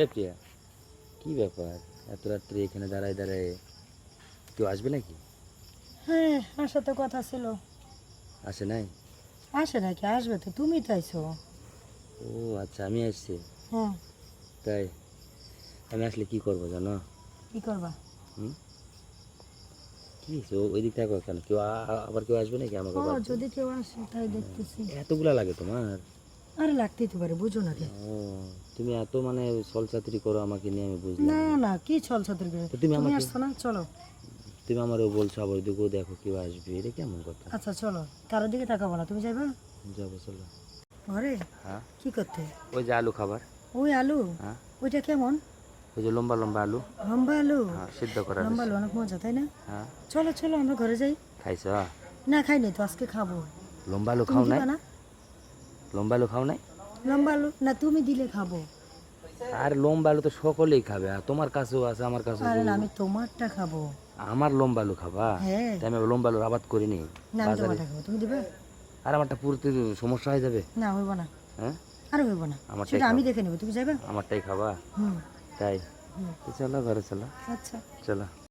এ প্রিয়া কি ব্যাপার? এত রাত্রে এখানে দাঁড়ায় দাঁড়ায় কেউ আসবে নাকি? হ্যাঁ আসার তো কথা ছিল। আসে নাই? আসে নাকি? আসবে তো তুমি তাইছো ও আচ্ছা আমি আসছি। হ্যাঁ। তাই আমি আসলে কি করব জানো? কি করবা? হুম? কি ওই দিক থেকে কেন? কেউ আবার কেউ আসবে নাকি আমাকে? যদি কেউ আসে তাই দেখতেছি। এতগুলা লাগে তোমার? আরে লাগতেই তো পারে বুঝো না কে তুমি এত মানে সলচাতুরি করো আমাকে নিয়ে আমি বুঝলাম না না। কি চল ছাত্র করে তুমি তুমি আমাকে- আসছো না? চলো। তুমি আমারও বলছো আবার দিকেও দেখো কেউ আসবে এটা কেমন কথা? আচ্ছা চলো। কারোর দিকে তাকাবো না তুমি যাবে যাব চলো। ঘরে? হ্যাঁ। কি করতে? ওই যে আলু খাবার। ওই আলু? হ্যাঁ। ওইটা কেমন? ওই যে লম্বা লম্বা আলু। লম্বা আলু? হ্যাঁ সিদ্ধ করা লম্বা আলু অনেক মজা তাই না? হ্যাঁ। চলো চলো আমরা ঘরে যাই। খাইছো? না খাইনি তো আজকে খাব। লম্বা আলু খাও না? লম্বা আলু খাও নাই? লম্বা আলু? না তুমি দিলে খাব। আর লম্বা আলু তো সকলেই খাবে আর তোমার কাছেও আছে আমার কাছেও আরে। আমি তোমারটা খাব। আমার লম্বা আলু খাবা? হ্যাঁ। তাই আমি লম্বা আলুর আবাদ করিনি না। আমি বাজারে তোমারটা খাব। তুমি দিবে। আর আমারটা পুরোতে সমস্যা হয়ে যাবে? না হইব না। হ্যাঁ? আর হইব না। সেটা আমি দেখে নেব। তুমি যাবে আমারটাই খাবা? হুম। তাই? চলো ঘরে চলো। আচ্ছা। চলো।